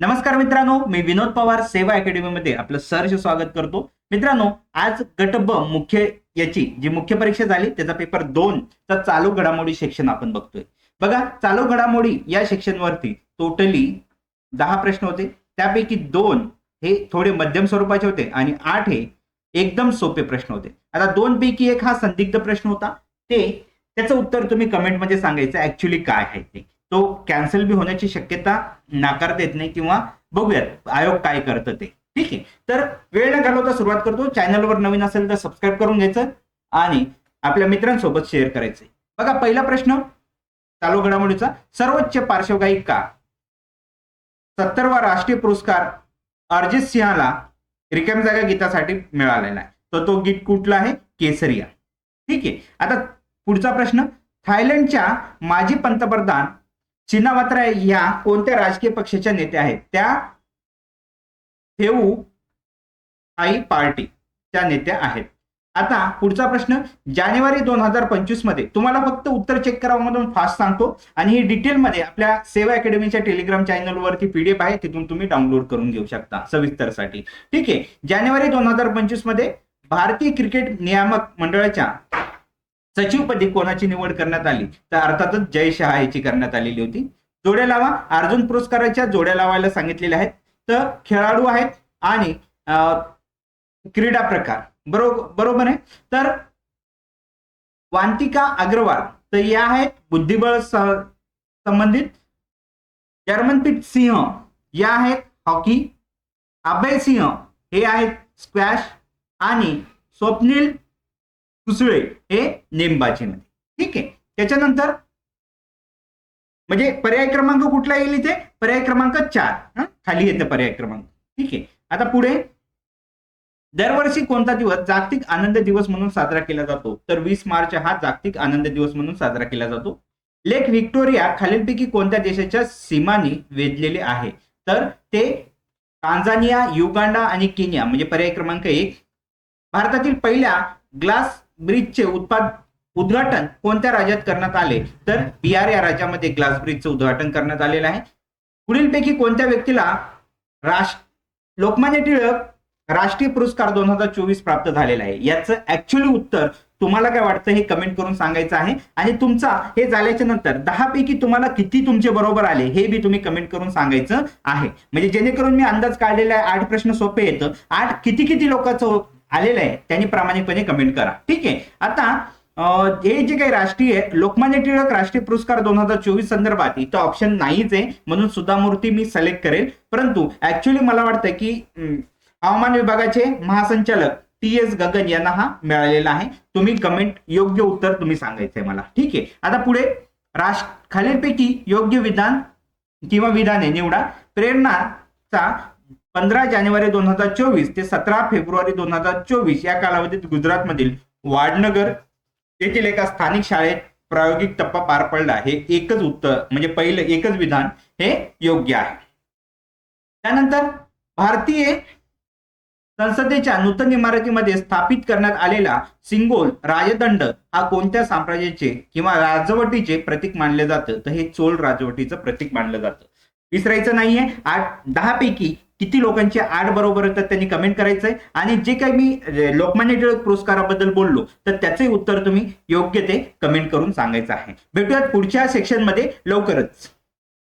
नमस्कार मित्रांनो मी विनोद पवार सेवा अकॅडमीमध्ये आपलं सहर्ष स्वागत करतो. मित्रांनो आज गट ब मुख्य याची जी मुख्य परीक्षा झाली त्याचा पेपर दोन चा चालू घडामोडी सेक्शन आपण बघतोय. बघा चालू घडामोडी या सेक्शनवरती टोटली दहा प्रश्न होते. त्यापैकी दोन हे थोडे मध्यम स्वरूपाचे होते आणि आठ हे एकदम सोपे प्रश्न होते. आता दोन पैकी एक हा संदिग्ध प्रश्न होता. ते त्याचं उत्तर तुम्ही कमेंटमध्ये सांगायचं ऍक्च्युली काय आहे ते. तो कॅन्सल बी होण्याची शक्यता नाकारता येत नाही किंवा बघूयात आयोग काय करतं ते. ठीक आहे? तर वेळ न घालवता सुरुवात करतो. चॅनलवर नवीन असेल तर सबस्क्राईब करून घ्यायचं आणि आपल्या मित्रांसोबत शेअर करायचंय बघा पहिला प्रश्न चालू घडामोडीचा. सर्वोच्च पार्श्वगायिका सत्तरवा राष्ट्रीय पुरस्कार अरिजित सिंहाला रिकाम जागा गीतासाठी मिळालेला आहे. तर तो गीत कुठला आहे? केसरिया. ठीक आहे? आता पुढचा प्रश्न थायलंडच्या माजी पंतप्रधान चिनावात्रा या कोणत्या राजकीय पक्षाच्या नेत्या आहेत? त्या ठेवू आई पार्टीच्या नेत्या आहेत. आता पुढचा प्रश्न जानेवारी दोन हजार पंचवीसमध्ये तुम्हाला फक्त उत्तर चेक करावं म्हणून फास्ट सांगतो आणि ही डिटेलमध्ये आपल्या सेवा अकॅडमीच्या टेलिग्राम चॅनलवरती पीडीएफ आहे तिथून तुम्ही डाउनलोड करून घेऊ शकता सविस्तरसाठी. ठीक आहे जानेवारी दोन हजार पंचवीसमध्ये भारतीय क्रिकेट नियामक मंडळाच्या सचिवपदी कोणाची निवड करण्यात आली? तर अर्थातच जय शहा याची करण्यात आलेली होती. जोड्या लावा. अर्जुन पुरस्काराच्या जोड्या लावायला सांगितलेल्या आहेत. तर खेळाडू आहेत आणि अं, क्रीडा प्रकार. बरोबर बरोबर आहे? तर वांतिका अग्रवाल. तर या आहेत बुद्धिबळ संबंधित. जर्मनप्रीत सिंह. या आहेत हॉकी. अभय सिंह. हे आहेत स्क्वॅश. आणि स्वप्नील सुसळे हे नेमबाजीमध्ये. ठीक आहे? त्याच्यानंतर म्हणजे पर्याय क्रमांक कुठला येईल इथे? पर्याय क्रमांक चार. खाली येतं पर्याय क्रमांक. ठीक आहे? आता पुढे. दरवर्षी कोणता दिवस जागतिक आनंद दिवस म्हणून साजरा केला जातो? तर वीस मार्च हा जागतिक आनंद दिवस म्हणून साजरा केला जातो. लेक व्हिक्टोरिया खालीलपैकी कोणत्या देशाच्या सीमानी वेधलेले आहे? तर ते टांझानिया युगांडा आणि केनिया म्हणजे पर्याय क्रमांक एक. भारतातील पहिल्या ग्लास ब्रिजचे उत्पाद उद्घाटन कोणत्या राज्यात करण्यात आले? तर बिहार या राज्यामध्ये ग्लास ब्रिजचं उद्घाटन करण्यात आलेलं आहे. पुढीलपैकी कोणत्या व्यक्तीला राष्ट्र लोकमान्य टिळक राष्ट्रीय पुरस्कार दोन हजार चोवीस प्राप्त झालेला आहे? याचं ऍक्च्युअली उत्तर तुम्हाला काय वाटतं हे कमेंट करून सांगायचं आहे. आणि तुमचा हे झाल्याच्यानंतर दहा पैकी तुम्हाला किती तुमचे बरोबर आले हे बी तुम्ही कमेंट करून सांगायचं आहे. म्हणजे जेणेकरून मी अंदाज काढलेला आहे आठ प्रश्न सोपे येतं आठ किती किती लोकांचं आलेलं आहे. त्यांनी प्रामाणिकपणे कमेंट करा. ठीक आहे. आता हे जे काही राष्ट्रीय लोकमान्य टिळक राष्ट्रीय पुरस्कार दोन हजार चोवीस संदर्भात इथं ऑप्शन नाहीच आहे. म्हणून सुधा मूर्ती मी सिलेक्ट करेल. परंतु ऍक्च्युली मला वाटतं की हवामान विभागाचे महासंचालक टी एस गगन यांना हा मिळालेला आहे. तुम्ही कमेंट योग्य उत्तर तुम्ही सांगायचंय मला. ठीक आहे. आता पुढे राष्ट्र खालीलपैकी योग्य विधान किंवा विधाने निवडा. प्रेरणाचा पंधरा जानेवारी दोन हजार चोवीस ते सतरा फेब्रुवारी दोन हजार चोवीस या कालावधीत गुजरातमधील वाडनगर येथील एका स्थानिक शाळेत प्रायोगिक टप्पा पार पडला. हे एकच उत्तर म्हणजे पहिलं एकच विधान हे योग्य आहे. त्यानंतर भारतीय संसदेच्या नूतन इमारतीमध्ये स्थापित करण्यात आलेला सिंगोल राजदंड हा कोणत्या साम्राज्याचे किंवा राजवटीचे प्रतीक मानले जातं? तर हे चोल राजवटीचं प्रतीक मानलं जातं. विसरायचं नाहीये. आठ दहा पैकी किती लोकांचे आठ बरोबर येतात त्यांनी कमेंट करायचंय. आणि जे काही मी लोकमान्य टिळक पुरस्काराबद्दल बोललो तर त्याचे उत्तर तुम्ही योग्य ते कमेंट करून सांगायचं आहे. भेटूयात पुढच्या सेक्शनमध्ये लवकरच.